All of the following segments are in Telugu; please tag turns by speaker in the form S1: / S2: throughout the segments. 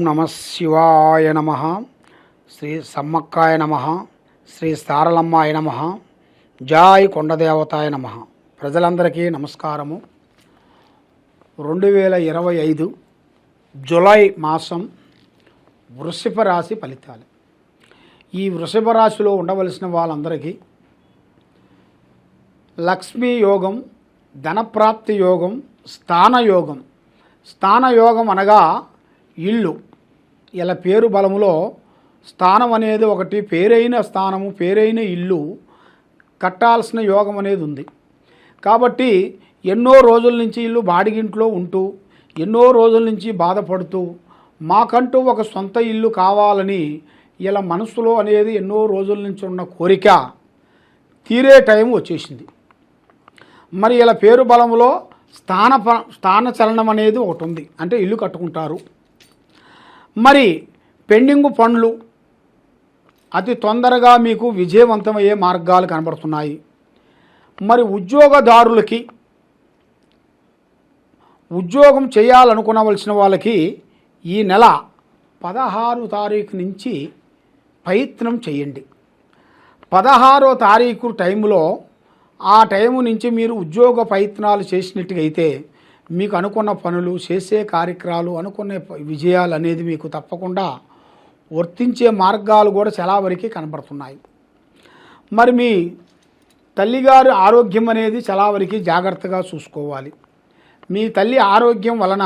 S1: ఓం నమ శివాయ నమ శ్రీ సమ్మక్కాయ నమ శ్రీ సారలమ్మాయ నమ జాయ్ కొండదేవతాయ నమ. ప్రజలందరికీ నమస్కారము. రెండు వేల ఇరవై ఐదు జులై మాసం వృషభ రాశి ఫలితాలు. ఈ వృషభ రాశిలో ఉండవలసిన వాళ్ళందరికీ లక్ష్మీ యోగం ధనప్రాప్తి యోగం స్థానయోగం స్థానయోగం అనగా ఇల్లు. ఇలా పేరు బలములో స్థానం అనేది ఒకటి పేరైన స్థానము పేరైన ఇల్లు కట్టాల్సిన యోగం అనేది ఉంది. కాబట్టి ఎన్నో రోజుల నుంచి ఇల్లు బాడిగింట్లో ఉంటూ ఎన్నో రోజుల నుంచి బాధపడుతూ మాకంటూ ఒక సొంత ఇల్లు కావాలని ఇలా మనసులో అనేది ఎన్నో రోజుల నుంచి ఉన్న కోరిక తీరే టైం వచ్చేసింది. మరి ఇలా పేరు బలములో స్థాన స్థాన చలనం అనేది ఒకటి ఉంది. అంటే ఇల్లు కట్టుకుంటారు. మరి పెండింగ్ పనులు అతి తొందరగా మీకు విజయవంతమయ్యే మార్గాలు కనబడుతున్నాయి. మరి ఉద్యోగదారులకి ఉద్యోగం చేయాలనుకునవలసిన వాళ్ళకి ఈ నెల పదహారు తారీఖు నుంచి ప్రయత్నం చేయండి. పదహారో తారీఖు టైంలో ఆ టైం నుంచి మీరు ఉద్యోగ ప్రయత్నాలు చేసినట్టుగా అయితే మీకు అనుకున్న పనులు చేసే కార్యక్రమాలు అనుకునే విజయాలు అనేది మీకు తప్పకుండా వర్తించే మార్గాలు కూడా చాలా వరకు కనబడుతున్నాయి. మరి మీ తల్లిగారి ఆరోగ్యం అనేది చాలా వరకు జాగ్రత్తగా చూసుకోవాలి. మీ తల్లి ఆరోగ్యం వలన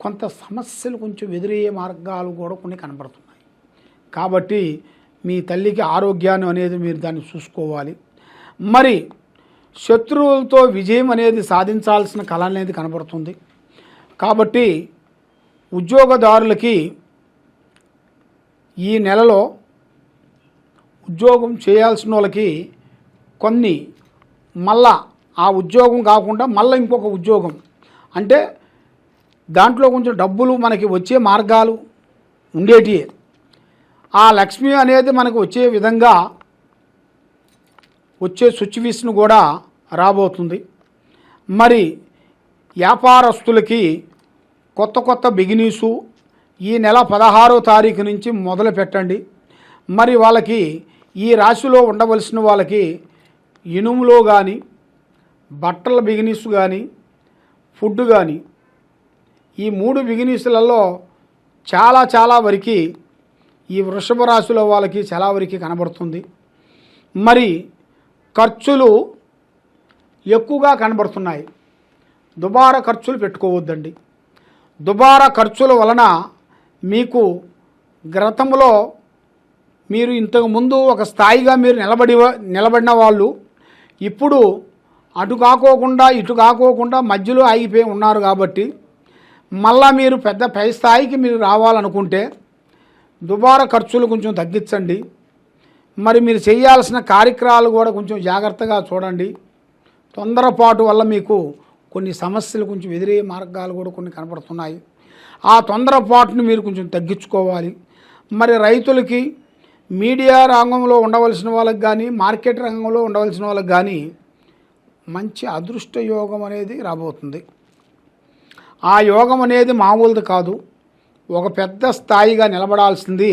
S1: కొంత సమస్యలు కొంచెం ఎదురయ్యే మార్గాలు కూడా కొన్ని కనబడుతున్నాయి. కాబట్టి మీ తల్లికి ఆరోగ్యాన్ని అనేది మీరు దాన్ని చూసుకోవాలి. మరి శత్రువులతో విజయం అనేది సాధించాల్సిన కళ అనేది కనబడుతుంది. కాబట్టి ఉద్యోగదారులకి ఈ నెలలో ఉద్యోగం చేయాల్సిన వాళ్ళకి కొన్ని మళ్ళా ఆ ఉద్యోగం కాకుండా మళ్ళీ ఇంకొక ఉద్యోగం. అంటే దాంట్లో కొంచెం డబ్బులు మనకి వచ్చే మార్గాలు ఉండేటివే ఆ లక్ష్మి అనేది మనకు వచ్చే విధంగా వచ్చే సిచ్యువేషన్ కూడా రాబోతుంది. మరి వ్యాపారస్తులకి కొత్త కొత్త బిగినీసు ఈ నెల పదహారో తారీఖు నుంచి మొదలు పెట్టండి. మరి వాళ్ళకి ఈ రాశిలో ఉండవలసిన వాళ్ళకి ఇనుములో కానీ బట్టల బిగినీస్ కానీ ఫుడ్ కానీ ఈ మూడు బిగినీసులలో చాలా చాలా వరకు ఈ వృషభ రాశిలో వాళ్ళకి చాలా వరకు కనబడుతుంది. మరి ఖర్చులు ఎక్కువగా కనబడుతున్నాయి. దుబారా ఖర్చులు పెట్టుకోవద్దండి. దుబారా ఖర్చుల వలన మీకు గ్రతంలో మీరు ఇంతకు ముందు ఒక స్థాయిగా మీరు నిలబడి నిలబడిన వాళ్ళు ఇప్పుడు అటు కాకోకుండా ఇటు కాకోకుండా మధ్యలో ఆగిపోయి ఉన్నారు కాబట్టి మళ్ళా మీరు పెద్ద పై స్థాయికి మీరు రావాలనుకుంటే దుబారా ఖర్చులు కొంచెం తగ్గించండి. మరి మీరు చేయాల్సిన కార్యక్రమాలు కూడా కొంచెం జాగ్రత్తగా చూడండి. తొందరపాటు వల్ల మీకు కొన్ని సమస్యలు కొంచెం ఎదురే మార్గాలు కూడా కొన్ని కనపడుతున్నాయి. ఆ తొందరపాటును మీరు కొంచెం తగ్గించుకోవాలి. మరి రైతులకి మీడియా రంగంలో ఉండవలసిన వాళ్ళకి కానీ మార్కెట్ రంగంలో ఉండవలసిన వాళ్ళకి కానీ మంచి అదృష్ట యోగం అనేది రాబోతుంది. ఆ యోగం అనేది మామూలుది కాదు. ఒక పెద్ద స్థాయిగా నిలబడాల్సింది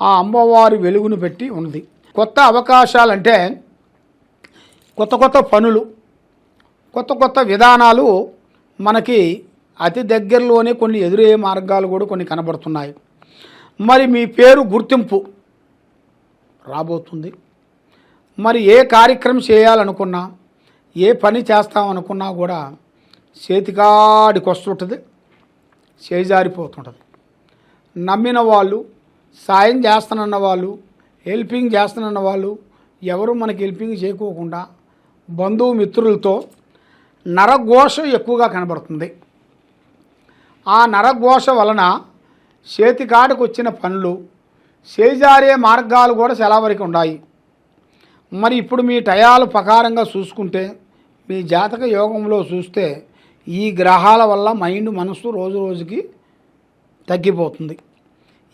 S1: ఆ అమ్మవారి వెలుగును పెట్టి ఉంది కొత్త అవకాశాలంటే కొత్త కొత్త పనులు కొత్త కొత్త విధానాలు మనకి అతి దగ్గరలోనే కొన్ని ఎదురయ్యే మార్గాలు కూడా కొన్ని కనబడుతున్నాయి. మరి మీ పేరు గుర్తింపు రాబోతుంది. మరి ఏ కార్యక్రమం చేయాలనుకున్నా ఏ పని చేస్తామనుకున్నా కూడా చేతికాడికి వస్తుంటుంది చేజారిపోతుంటుంది. నమ్మిన వాళ్ళు సాయం చేస్తానన్న వాళ్ళు హెల్పింగ్ చేస్తానన్న వాళ్ళు ఎవరు మనకి హెల్పింగ్ చేయకోకుండా బంధువు మిత్రులతో నరఘోష ఎక్కువగా కనబడుతుంది. ఆ నరఘోష వలన చేతికాడికి వచ్చిన పనులు చేజారే మార్గాలు కూడా చాలా వరకు ఉన్నాయి మరి ఇప్పుడు మీ టయాలు ప్రకారంగా చూసుకుంటే మీ జాతక యోగంలో చూస్తే ఈ గ్రహాల వల్ల మైండ్ మనసు రోజు రోజుకి తగ్గిపోతుంది.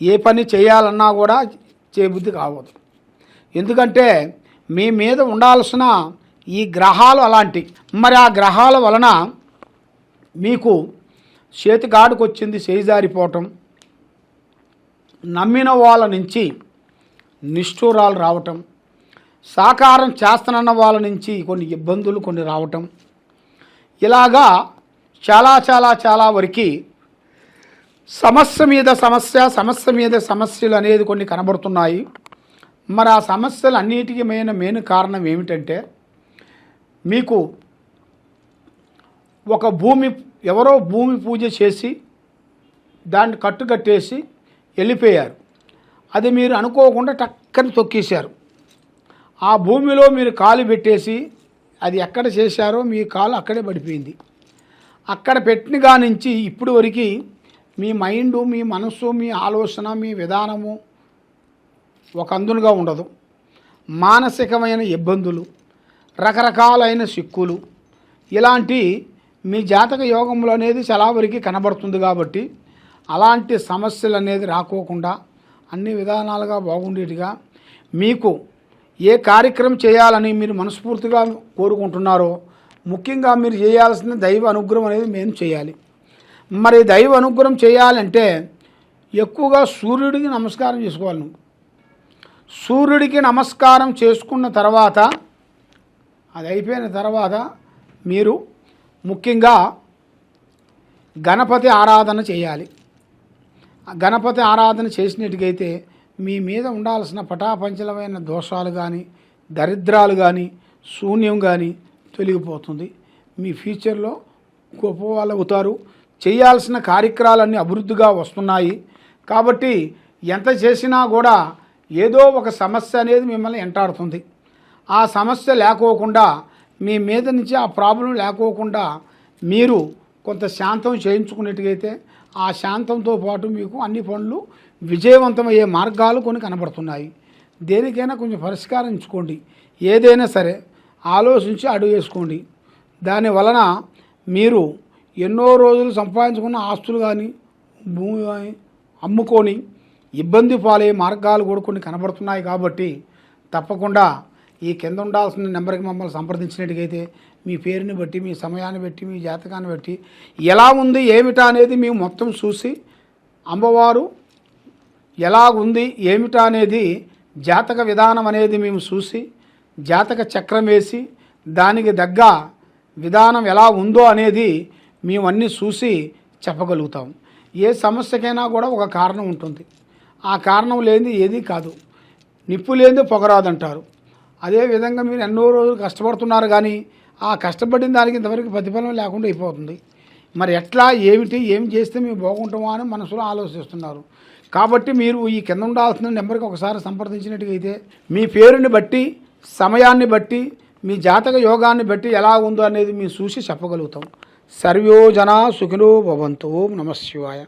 S1: ఏ పని చేయాలన్నా కూడా చేయబుద్ధి కావద్దు ఎందుకంటే మీ మీద ఉండాల్సిన ఈ గ్రహాలు అలాంటి. మరి ఆ గ్రహాల వలన మీకు చేతికాడుకు వచ్చింది చేయి నమ్మిన వాళ్ళ నుంచి నిష్ఠూరాలు రావటం సాకారం చేస్తానన్న వాళ్ళ నుంచి కొన్ని ఇబ్బందులు కొన్ని రావటం. ఇలాగా చాలా చాలా చాలా వరకు సమస్య మీద సమస్య సమస్య మీద సమస్యలు అనేది కొన్ని కనబడుతున్నాయి. మరి ఆ సమస్యలు అన్నిటికీ మెయిన్ మెయిన్ కారణం ఏమిటంటే మీకు ఒక భూమి ఎవరో భూమి పూజ చేసి దాన్ని కట్టుకట్టేసి వెళ్ళిపోయారు. అది మీరు అనుకోకుండా టక్కని తొక్కేశారు. ఆ భూమిలో మీరు కాలు పెట్టేసి అది ఎక్కడ చేశారో మీ కాలు అక్కడే పడిపోయింది. అక్కడ పెట్టిన కానించి ఇప్పుడు వరకు మీ మైండ్ మీ మనస్సు మీ ఆలోచన మీ విధానము ఒక అందునుగా ఉండదు. మానసికమైన ఇబ్బందులు రకరకాలైన సిక్కులు. ఇలాంటి మీ జాతక యోగంలో అనేది చాలా వరకు కనబడుతుంది కాబట్టి అలాంటి సమస్యలు అనేది రాకోకుండా అన్ని విధానాలుగా బాగుండేటిగా మీకు ఏ కార్యక్రమం చేయాలని మీరు మనస్ఫూర్తిగా కోరుకుంటున్నారో ముఖ్యంగా మీరు చేయాల్సిన దైవ అనుగ్రహం అనేది మేము చేయాలి. మరి దైవ అనుగ్రహం చేయాలంటే ఎక్కువగా సూర్యుడికి నమస్కారం చేసుకోవాలి నువ్వు. సూర్యుడికి నమస్కారం చేసుకున్న తర్వాత అది అయిపోయిన తర్వాత మీరు ముఖ్యంగా గణపతి ఆరాధన చేయాలి. గణపతి ఆరాధన చేసినట్టుకైతే మీ మీద ఉండాల్సిన పటాపంచలమైన దోషాలు కానీ దరిద్రాలు కానీ శూన్యం కానీ తొలగిపోతుంది. మీ ఫ్యూచర్లో గొప్ప వాళ్ళు అవుతారు చేయాల్సిన కార్యక్రమాలన్నీ అభివృద్ధిగా వస్తున్నాయి. కాబట్టి ఎంత చేసినా కూడా ఏదో ఒక సమస్య అనేది మిమ్మల్ని ఎంటాడుతుంది. ఆ సమస్య లేకోకుండా మీ మీద నుంచి ఆ ప్రాబ్లం లేకోకుండా మీరు కొంత శాంతం చేయించుకున్నట్టుగైతే ఆ శాంతంతో పాటు మీకు అన్ని పనులు విజయవంతమయ్యే మార్గాలు కొన్ని కనబడుతున్నాయి. దేనికైనా కొంచెం పరిష్కారించుకోండి. ఏదైనా సరే ఆలోచించి అడుగు వేసుకోండి. దాని వలన మీరు ఎన్నో రోజులు సంపాదించుకున్న ఆస్తులు కానీ భూమి కానీ అమ్ముకొని ఇబ్బంది పాలయ్యే మార్గాలు కూడా కొన్ని కనబడుతున్నాయి కాబట్టి తప్పకుండా ఈ కింద ఉండాల్సిన నెంబర్కి మమ్మల్ని సంప్రదించినట్టుగైతే మీ పేరుని బట్టి మీ సమయాన్ని బట్టి మీ జాతకాన్ని బట్టి ఎలా ఉంది ఏమిటా అనేది మేము మొత్తం చూసి అమ్మవారు ఎలా ఉంది ఏమిటా అనేది జాతక విధానం అనేది మేము చూసి జాతక చక్రం వేసి దానికి దగ్గ విధానం ఎలా ఉందో అనేది మేము అన్నీ చూసి చెప్పగలుగుతాం. ఏ సమస్యకైనా కూడా ఒక కారణం ఉంటుంది. ఆ కారణం లేనిది ఏది కాదు. నిప్పు లేనిది పొగరాదంటారు. అదేవిధంగా మీరు ఎన్నో రోజులు కష్టపడుతున్నారు కానీ ఆ కష్టపడిన దానికి ఇంతవరకు ప్రతిఫలం లేకుండా అయిపోతుంది. మరి ఎట్లా ఏమిటి ఏం చేస్తే మేము బాగుంటామా అని మనసులో ఆలోచిస్తున్నారు. కాబట్టి మీరు ఈ కింద ఉండాల్సిన నెంబర్కి ఒకసారి సంప్రదించినట్టుగైతే మీ పేరుని బట్టి సమయాన్ని బట్టి మీ జాతక యోగాన్ని బట్టి ఎలా ఉందో అనేది మేము చూసి చెప్పగలుగుతాం. సర్వయోజన సుఖినో భవంతు నమశివాయ